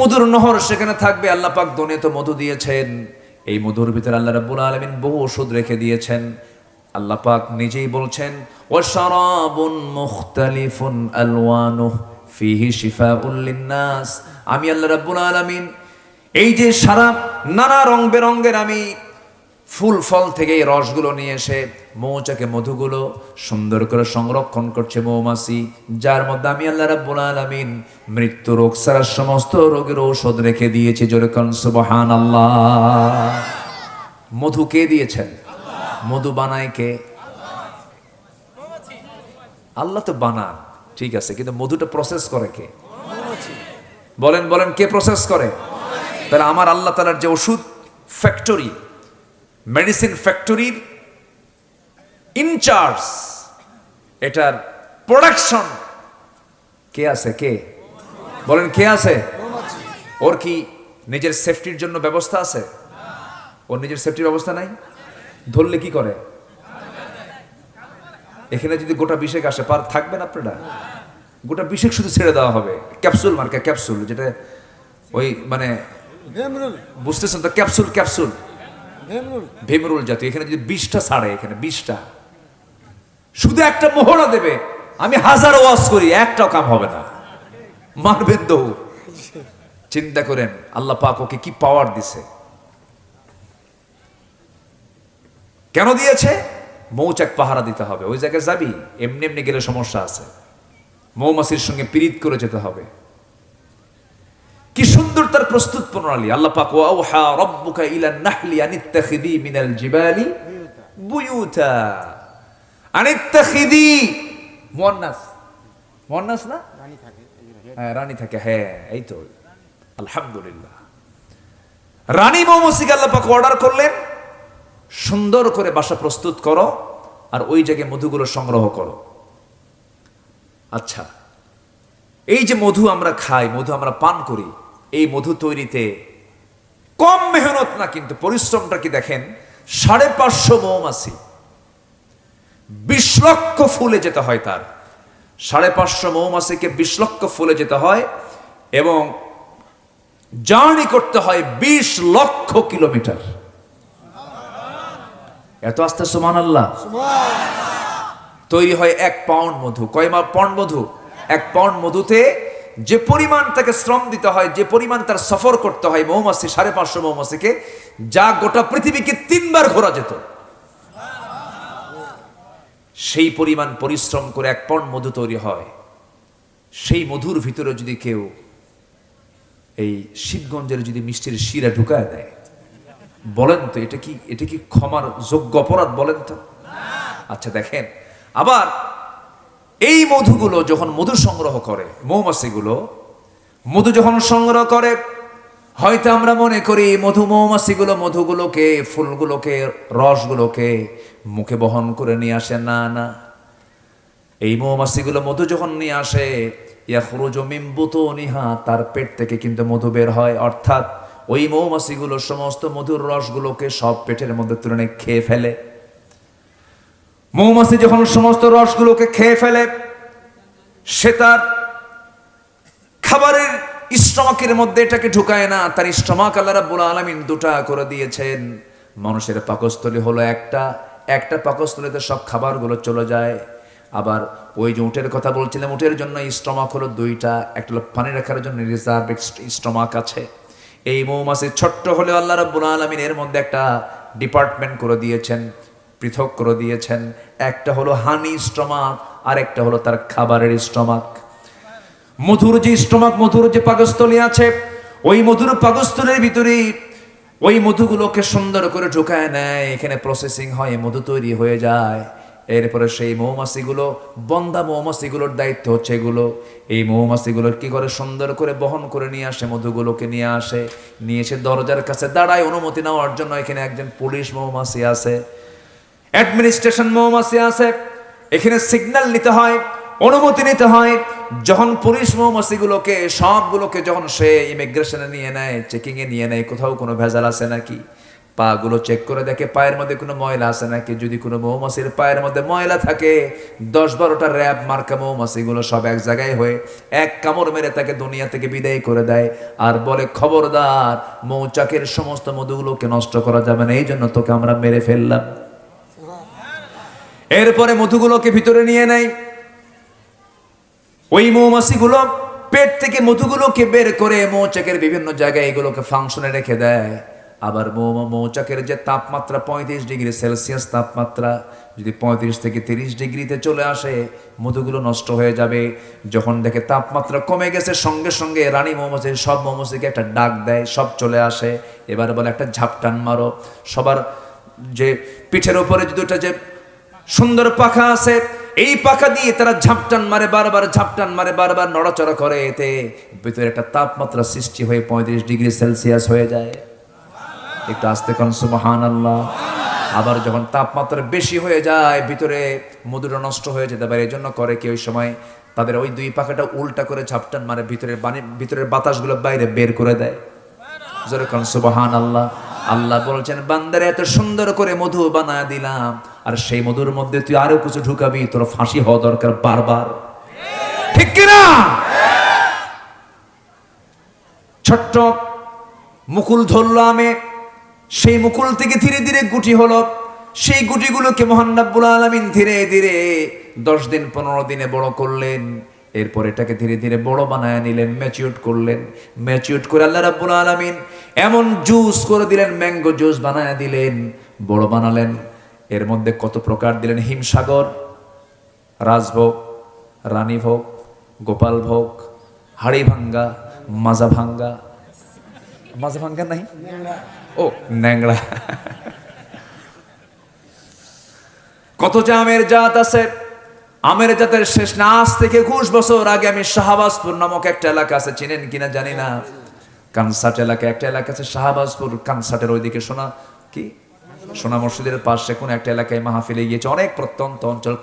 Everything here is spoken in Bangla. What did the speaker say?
মধুর নহর সেখানে থাকবে। আল্লাহ পাক দনে তো মধু দিয়েছেন। এই মধুর ভিতরে আল্লাহ রাব্বুল আলামিন বহু ওষুধ রেখে দিয়েছেন। আল্লাহ পাক নিজেই বলছেন ও ওয়াশারাবুন মুখতালিফুন আলওয়ানু ফিহি শিফাউল লিন্নাস। আমি আল্লাহ রাব্বুল আলামিন, এই যে সারা নানা রং বেরঙ্গের আমি ফুল ফল থেকে এই রসগুলো নিয়ে এসে মৌচাকে মধুগুলো সুন্দর করে সংরক্ষণ করছে মৌমাছি, যার মধ্যে আমি আল্লাহ রাব্বুল আলামিন মৃত্যু রোগ সারা সমস্ত রোগের ঔষধ রেখে দিয়েছি যেরকম সুবহান আল্লাহ মধু কে দিয়েছেন? মধু বানায় কে? আল্লাহ তো বানান, ঠিক আছে, কিন্তু মধুটা প্রসেস করে কে? বলেন বলেন, কে প্রসেস করে? তাহলে আমার আল্লাহ তালার যে ওষুধ ফ্যাক্টরি মেডিসিন ফ্যাক্টরির ইনচার্জ এটার প্রোডাকশন কে আছে? কে? বলেন কে আছে? ওর কি নিজের সেফটির জন্য ব্যবস্থা আছে? ওর নিজের সেফটির ব্যবস্থা নাই? ধরলে কি করে? এখানে যদি গোটা বিশেক আসে পার থাকবেন আপনারা? গোটা বিশেক শুধু ছেড়ে দেওয়া হবে। ক্যাপসুল মার্কা ক্যাপসুল যেটা ওই মানে বুঝতেছেন তো? ক্যাপসুল ক্যাপসুল ভেমরুল। জাতীয় এখানে যদি বিশটা ছাড়ে, এখানে বিশটা। শুধু একটা মোহরা দেবে, আমি হাজার ওয়াজ করি একটাও কাম হবে না। মারবেন চিন্তা করেন, আল্লাহ পাক ওকে কি পাওয়ার দিছে। কেন দিয়েছে? মৌচাক পাহারা দিতে হবে। ওই জায়গায় যাবি, এমনি এমনি গেলে সমস্যা আছে। মৌমাছির সঙ্গে পীড়িত করে যেতে হবে। সুন্দর তার প্রস্তুত প্রণালী। আল্লাহ পাক ওয়াউহা রব্বুকা ইলা নাহলি আনিত্তাখিদি মিনাল জিবালি বুয়ুতা। আনিত্তাখিদি মুয়ান্নাস। মুয়ান্নাস না? রানী থাকে হ্যাঁ রানী থাকে হ্যাঁ এই তো। আলহামদুলিল্লাহ। রানী মৌমাছিকে আল্লাহ পাক অর্ডার করলেন সুন্দর করে বাসা প্রস্তুত করো আর ওই জায়গায় মধুগুলো সংগ্রহ করো। আচ্ছা এই যে মধু আমরা খাই মধু আমরা পান করি এই মধু তৈরিতে কম মেহনত না কিন্তু পরিশ্রমটা কি দেখেন? সাড়ে পাঁচশো মৌমাছি। বিশ লক্ষ ফুলে যেতে হয় তার। সাড়ে পাঁচশো মৌমাছিকে বিশ লক্ষ ফুলে যেতে হয় এবং জার্নি করতে হয় বিশ লক্ষ কিলোমিটার। এত আস্তে সুমান আল্লাহ তৈরি হয় এক পাউন্ড মধু। কয় মা পাউন্ড মধু? এক পাউন্ড মধুতে যে পরিমাণ তাকে শ্রম দিতে হয়, যে পরিমাণ তার সফর করতে হয় মৌমাছি, সাড়ে পাঁচশো মৌমাছিকে, যা গোটা পৃথিবীকে তিনবার ঘোরা যেত। সেই পরিমাণ পরিশ্রম করে এক পণ মধু তৈরি হয়। সেই মধুর ভিতরে যদি কেউ এই শিবগঞ্জের যদি মিষ্টির শিরা ঢুকায় দেয়, বলেন তো, এটা কি এটা কি ক্ষমার যোগ্য অপরাধ বলেন তো? আচ্ছা দেখেন। আবার এই মধুগুলো যখন মধু সংগ্রহ করে, মৌমাছিগুলো, মধু যখন সংগ্রহ করে, হয়তো আমরা মনে করি মধু মৌমাছিগুলো মধুগুলোকে, ফুলগুলোকে, রসগুলোকে মুখে বহন করে নিয়ে আসে। না না। এই মৌমাছিগুলো মধু যখন নিয়ে আসে তার পেট থেকে কিন্তু মধু বের হয়। অর্থাৎ ওই মৌমাছিগুলো সমস্ত মধুর রসগুলোকে সব পেটের মধ্যে তুলে খেয়ে ফেলে। মৌমাছি যখন সমস্ত রসগুলোকে খেয়ে ফেলে, সে তার খাবারের স্টমাকের মধ্যে এটাকে ঢুকায় না, তার স্টমাক আল্লাহ রাব্বুল আলামিন দুটা করে দিয়েছেন। মানুষের পাকস্থলী হলো একটা একটা পাকস্থলীতে সব খাবারগুলো চলে যায়। আবার ওই যে উটের কথা বলছিলাম, উটের জন্য স্টমাক হলো দুইটা, একটা হলো পানি রাখার জন্য রিজার্ভ স্টমাক আছে। এই মৌমাছি ছোট্ট হলেও আল্লাহ রাব্বুল আলামিন এর মধ্যে একটা ডিপার্টমেন্ট করে দিয়েছেন। পৃথক করে দিয়েছেন। একটা হলো হানি স্টমাক আর একটা হলো তার খাবারের স্টমাক। মধুর যে স্টমাক, মধুর যে পাকস্থলী আছে, ওই মধুর পাকস্থলীর ভিতরে ওই মধুগুলোকে সুন্দর করে ঢুকায় নেয়। এখানে প্রসেসিং হয়, মধু তৈরি হয়ে যায়। এরপরে সেই মৌমাছিগুলো, বন্দা মৌমাছিগুলোর দায়িত্ব হচ্ছে এগুলো। এই মৌমাছিগুলোর কি করে সুন্দর করে বহন করে নিয়ে আসে, মধুগুলোকে নিয়ে আসে, নিয়ে এসে দরজার কাছে দাঁড়ায় অনুমতি নেওয়ার জন্য এখানে একজন পুলিশ মৌমাছি আছে। অ্যাডমিনিস্ট্রেশন মৌমাছি আছে, এখানে সিগন্যাল নিতে হয়, অনুমতি নিতে হয়, যখন পুলিশ মৌমাছিগুলোকে, সবগুলোকে যখন সে ইমিগ্রেশনে নিয়ে নেয় চেকিং এ নিয়ে নেয়, কোথাও কোনো ভেজাল আছে নাকি? পাগুলো চেক করে দেখে পায়ের মধ্যে কোনো ময়লা আছে নাকি? যদি কোনো মৌমাছির পায়ের মধ্যে ময়লা থাকে, দশ বারোটা র্যাব মার্কা মৌমাছি গুলো সব এক জায়গায় হয়ে এক কামড় মেরে তাকে দুনিয়া থেকে বিদায় করে দেয় আর বলে, খবরদার, মৌচাকের সমস্ত মধুগুলোকে নষ্ট করা যাবে না, এই জন্য তোকে আমরা মেরে ফেললাম। এরপরে মধুগুলোকে ভিতরে নিয়ে নেয়। ওই মৌমাছিগুলো পেট থেকে মধুগুলোকে বের করে মৌচাকের বিভিন্ন জায়গায় এগুলোকে ফাংশনে রেখে দেয়। আবার মৌচাকের যে তাপমাত্রা পঁয়ত্রিশ ডিগ্রি সেলসিয়াস তাপমাত্রা যদি পঁয়ত্রিশ থেকে তিরিশ ডিগ্রিতে চলে আসে, মধুগুলো নষ্ট হয়ে যাবে। যখন দেখে তাপমাত্রা কমে গেছে, সঙ্গে সঙ্গে রানী মৌমাছির সব মৌমাছিকে একটা ডাক দেয়, সব চলে আসে। এবার বলে একটা ঝাপটান মারো। সবার যে পিঠের উপরে যদি ওটা যে সুন্দর পাখা আছে। এই পাখা দিয়ে তারা ঝাপটান মারে, বারবার ঝাপটান মারে, বারবার নড়াচড়া করে। এতে ভিতরে একটা তাপমাত্রা সৃষ্টি হয়ে পঁয়ত্রিশ ডিগ্রি সেলসিয়াস হয়ে যায়। একটু আস্তে কন সুবহান আল্লাহ আবার যখন তাপমাত্রা বেশি হয়ে যায়, ভিতরে মধুটা নষ্ট হয়ে যেতে পারে। এই জন্য করে কি ওই সময় তাদের ওই দুই পাখাটা উল্টা করে ঝাপটান মারে, ভিতরের বাণী, ভিতরের বাতাসগুলো বাইরে বের করে দেয়। জোরে কোন সুবহান আল্লাহ আল্লাহ বলছেন, বান্দারে, এত সুন্দর করে মধু বানায় দিলাম। আর সেই মধুর মধ্যে তুই আরও কিছু ঢুকাবি, তোর ফাঁসি হওয়া দরকার বারবার। ঠিক কিনা? ছোট্ট মুকুল ধরলো আমি, সেই মুকুল থেকে ধীরে ধীরে গুটি হলো। সেই গুটিগুলোকে মহান আলামিন ধীরে ধীরে দশ দিন, পনেরো দিনে বড় করলেন। এরপর এটাকে ধীরে ধীরে বড় বানায় নিলেন ম্যাচিউর করলেন। ম্যাচিউট করে আল্লাহ রাব্বুল আলামিন এমন জুস করে দিলেন ম্যাঙ্গো জুস বানায় দিলেন, বড় বানালেন। এর মধ্যে কত প্রকার দিলেন? হিমসাগর, রাজভোগ, রানীভোগ গোপাল ভোগ হাড়ি ভাঙ্গা মাজা ভাঙ্গা মাজা ভাঙ্গা নাই? ও, ন্যাংড়া। কত যে আমের জাত আছে, আমের জাতের শেষ না, আজ থেকে একুশ বছর আগে আমি শাহবাজপুর নামক একটা এলাকা আছে, চিনেন কিনা জানি না। কানসাট এলাকা, একটা এলাকা আছে, শাহবাজপুর কানসাটের ওইদিকে, শোনা কি? সোনা মসজিদের পাশে কোন একটা এলাকায় মাহফিলে গিয়েছে অনেক প্রত্যন্ত অঞ্চল।